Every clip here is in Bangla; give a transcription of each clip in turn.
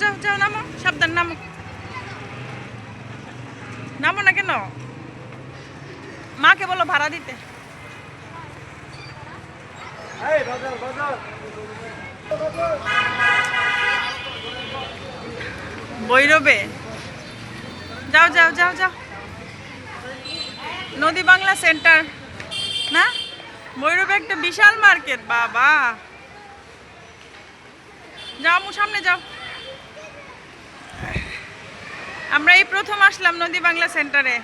যাও যাও যাও নামো সাবধান নামো। নামো না কেন? মাকে বলো ভাড়া দিতে। বৈরবে যাও যাও যাও যাও। নদী বাংলা সেন্টার না? বৈরবে একটা বিশাল মার্কেট বাবা। যাও মু সামনে যাও। আমরা এই প্রথম আসলাম নদী বাংলা সেন্টারে।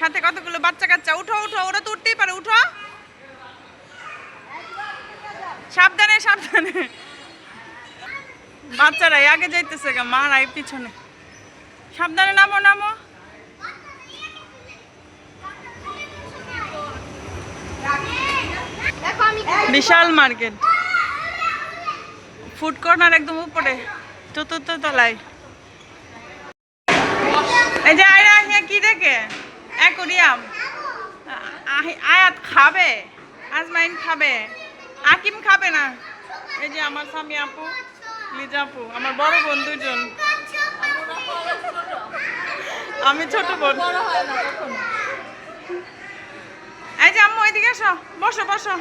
সাথে কতগুলো বাচ্চা কাচ্চা? উঠো উঠো, ওরা তো উঠতেই পারে, উঠো। সাবধানে সাবধানে। বাচ্চারাই আগে যাইতেছে গা, মারাই পিছনে। সাবধানে নামো নামো। বিশাল মার্কেট। ফুড কর্নার একদম উপরে, চতুর্থ তলায়। এই যে আয়রা হিয়া কি দেখে? অ্যাকোরিয়াম আয়াত খাবে, আজমাইন খাবে, আকিম খাবে না? এই যে আমার স্বামী আপু, লিজা আমার বড় বোন দুজন আমি ছোট বোন। এই যে আম্মু, এদিকে এসো। বসো বসো।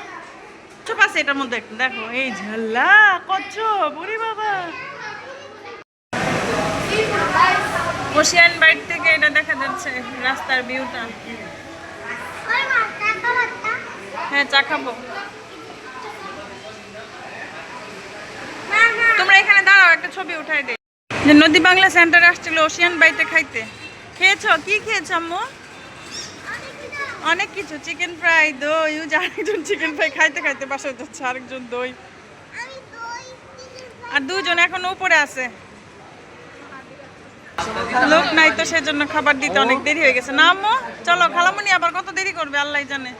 চুপ আছে এটার মধ্যে দেখো। এই ঝাল্লা, কচ্ছপ, ওরে বাবা। ওশিয়ান বাইট থেকে এটা দেখা যাচ্ছে, রাস্তার ভিউটা হ্যাঁ চা খাব। তোমরা এখানে দাঁড়াও, একটা ছবি উঠাই দে যে নদী বাংলা সেন্টারে আসছিল ওশিয়ান বাইটে খাইতে। খেয়েছো? কি খেয়েছ আম্মু? অনেক কিছু। চিকেন ফ্রাই দই যে আরেকজন চিকেন ফ্রাই খাইতে খাইতে বাসায় যাচ্ছে, আরেকজন দই। আর দুজন এখন উপরে আছে। লোক নাই তো সেজন্য খাবার দিতে অনেক দেরি হয়ে গেছে। না চলো, খালামুনি আবার কত দেরি করবে আল্লাহ জানে।